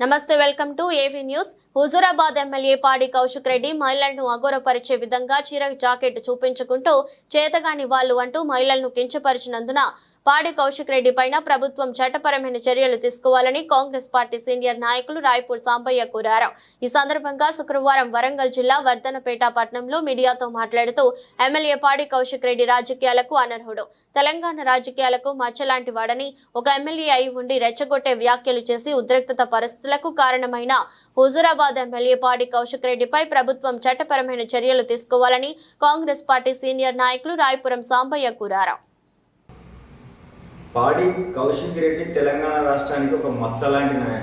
నమస్తే welcome to AV news. Huzurabad MLA Padi Kaushik Reddy మహిళలను అగౌరవపరిచే విధంగా చీర జాకెట్ చూపించుకుంటూ చేతగాని వాళ్ళు అంటూ మహిళలను కించపరిచినందున పాడి కౌశిక్ రెడ్డి పైన ప్రభుత్వం చట్టపరమైన చర్యలు తీసుకోవాలని కాంగ్రెస్ పార్టీ సీనియర్ నాయకులు రాయపూర్ సాంబయ్య కోరారు. ఈ సందర్భంగా శుక్రవారం వరంగల్ జిల్లా వర్ధనపేట పట్టణంలో మీడియాతో మాట్లాడుతూ ఎమ్మెల్యే పాడి కౌశిక్ రెడ్డి రాజకీయాలకు అనర్హుడు. తెలంగాణ రాజకీయాలకు మచ్చలాంటి వాడని ఒక ఎమ్మెల్యే అయి ఉండి రెచ్చగొట్టే వ్యాఖ్యలు చేసి ఉద్రిక్తత పరిస్థితులకు కారణమైన హుజూరాబాద్ ఎమ్మెల్యే పాడి కౌశిక్ రెడ్డిపై ప్రభుత్వం చట్టపరమైన చర్యలు తీసుకోవాలని కాంగ్రెస్ పార్టీ సీనియర్ నాయకులు రాయపురం సాంబయ్య కోరారు. పాడి కౌశిక్ రెడ్డి తెలంగాణ రాష్ట్రానికి ఒక మచ్చలాంటి నాయ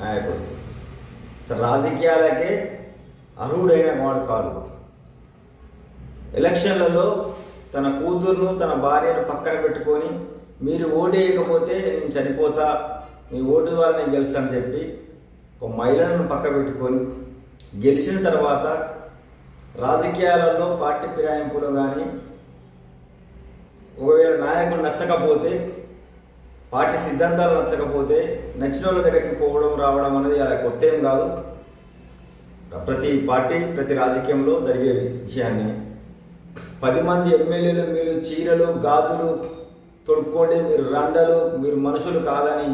నాయకుడు. అసలు రాజకీయాలకే అర్హుడైన వాడు కాదు. ఎలక్షన్లలో తన కూతుర్ను తన భార్యను పక్కన పెట్టుకొని మీరు ఓటేయకపోతే నేను చనిపోతా మీ ఓటు ద్వారా నేను గెలుస్తాను చెప్పి ఒక మహిళను పక్క పెట్టుకొని గెలిచిన తర్వాత రాజకీయాలలో పార్టీ ఫిరాయింపులు కానీ ఒకవేళ నాయకులు నచ్చకపోతే పార్టీ సిద్ధాంతాలు నచ్చకపోతే నచ్చిన వాళ్ళ దగ్గరికి పోవడం రావడం అనేది అలా కొత్త ఏం కాదు. ప్రతి పార్టీ ప్రతి రాజకీయంలో జరిగే విషయాన్ని. పది మంది ఎమ్మెల్యేలు మీరు చీరలు గాజులు తొడుక్కోండి మీరు రండలు మీరు మనుషులు కాదని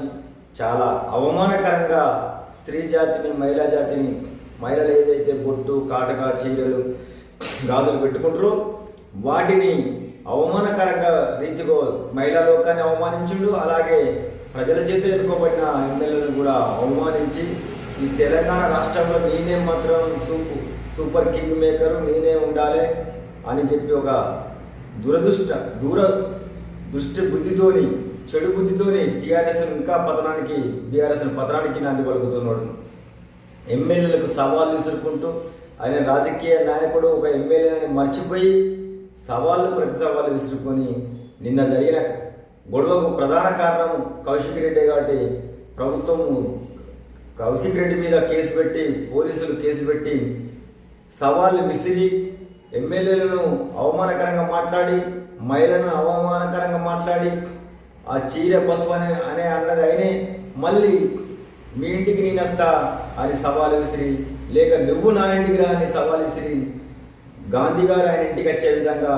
చాలా అవమానకరంగా స్త్రీ జాతిని మహిళా జాతిని మహిళలు ఏదైతే బొట్టు కాటక చీరలు గాజులు పెట్టుకుంటారో వాటిని అవమానకరంగా రీతిలో మహిళా లోకాన్ని అవమానించుడు అలాగే ప్రజల చేత ఎన్నుకోబడిన ఎమ్మెల్యేలను కూడా అవమానించి ఈ తెలంగాణ రాష్ట్రంలో నేనే మాత్రం సూపర్ సూపర్ కింగ్ మేకరు నేనే ఉండాలి అని చెప్పి ఒక దురదృష్ట దూర దృష్టి బుద్ధితోని చెడు బుద్ధితోని టీఆర్ఎస్ ఇంకా పతనానికి బీఆర్ఎస్ పతనానికి నాంది పలుకుతున్నాడు. ఎమ్మెల్యేలకు సవాళ్ళు విసురుకుంటూ ఆయన రాజకీయ నాయకుడు ఒక ఎమ్మెల్యేని మర్చిపోయి సవాళ్ళు ప్రతి సవాళ్ళు విసురుకొని నిన్న జరిగిన గొడవకు ప్రధాన కారణం కౌశిక్ రెడ్డి కాబట్టి ప్రభుత్వము కౌశిక్ రెడ్డి మీద కేసు పెట్టి పోలీసులు కేసు పెట్టి సవాళ్ళు విసిరి ఎమ్మెల్యేలను అవమానకరంగా మాట్లాడి మహిళలను అవమానకరంగా మాట్లాడి ఆ చీర పసుపు అనే అనే అన్నది అయినే మళ్ళీ మీ ఇంటికి నేను వస్తా అని సవాలు విసిరి లేక నువ్వు నా ఇంటికి రా అని సవాలు విసిరి గాంధీ గారు ఆయన ఇంటికి వచ్చే విధంగా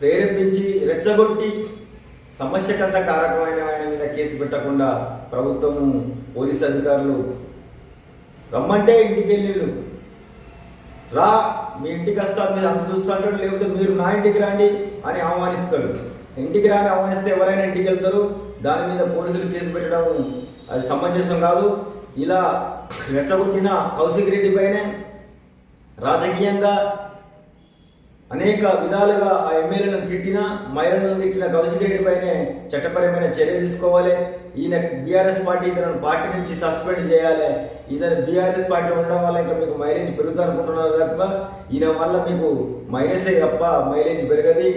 ప్రేరేపించి రెచ్చగొట్టి సమస్యకంత కారకమైన ఆయన మీద కేసు పెట్టకుండా ప్రభుత్వము పోలీసు అధికారులు రమ్మంటే ఇంటికి వెళ్ళిళ్ళు. రా మీ ఇంటికి వస్తా మీరు అంత చూస్తాడు లేకపోతే మీరు నా ఇంటికి రండి అని ఆహ్వానిస్తాడు. ఇంటికి రాని ఆహ్వానిస్తే ఎవరైనా ఇంటికి వెళ్తారు? దాని మీద పోలీసులు కేసు పెట్టడం అది సమంజసం కాదు. ఇలా రెచ్చగొట్టిన కౌశిక్ రెడ్డి పైనే రాజకీయంగా అనేక విధాలుగా ఆ ఎమ్మెల్యేలను తిట్టిన మహిళలను తిట్టిన కౌశిక్ పైనే చట్టపరమైన చర్య తీసుకోవాలి. ఈయన బీఆర్ఎస్ పార్టీ ఇతను పార్టీ నుంచి సస్పెండ్ చేయాలి. ఇతను బీఆర్ఎస్ పార్టీ ఉండడం వల్ల ఇంకా మీకు మైలేజ్ పెరుగుతుంది అనుకుంటున్నారు తప్ప ఈయన వల్ల మీకు మైనసే తప్ప మైలేజ్ పెరగది.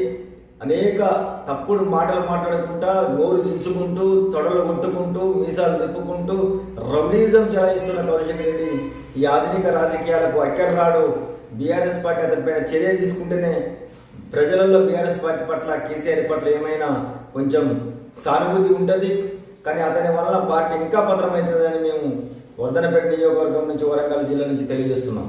అనేక తప్పుడు మాటలు మాట్లాడుకుంటా నోరు చించుకుంటూ తొడలు కొట్టుకుంటూ మీసాలు తిప్పుకుంటూ రౌడీజం చలాయిస్తున్న కౌశిక్ రెడ్డి ఈ ఆధునిక రాజకీయాలకు అక్కర్రాడు. బీఆర్ఎస్ పార్టీ అతనిపైన చర్య తీసుకుంటేనే ప్రజలలో బీఆర్ఎస్ పార్టీ పట్ల కేసీఆర్ పట్ల ఏమైనా కొంచెం సానుభూతి ఉంటుంది. కానీ అతని వల్ల పార్టీ ఇంకా పత్రమవుతుందని మేము వర్ధనపేట నియోజకవర్గం నుంచి వరంగల్ జిల్లా నుంచి తెలియజేస్తున్నాం.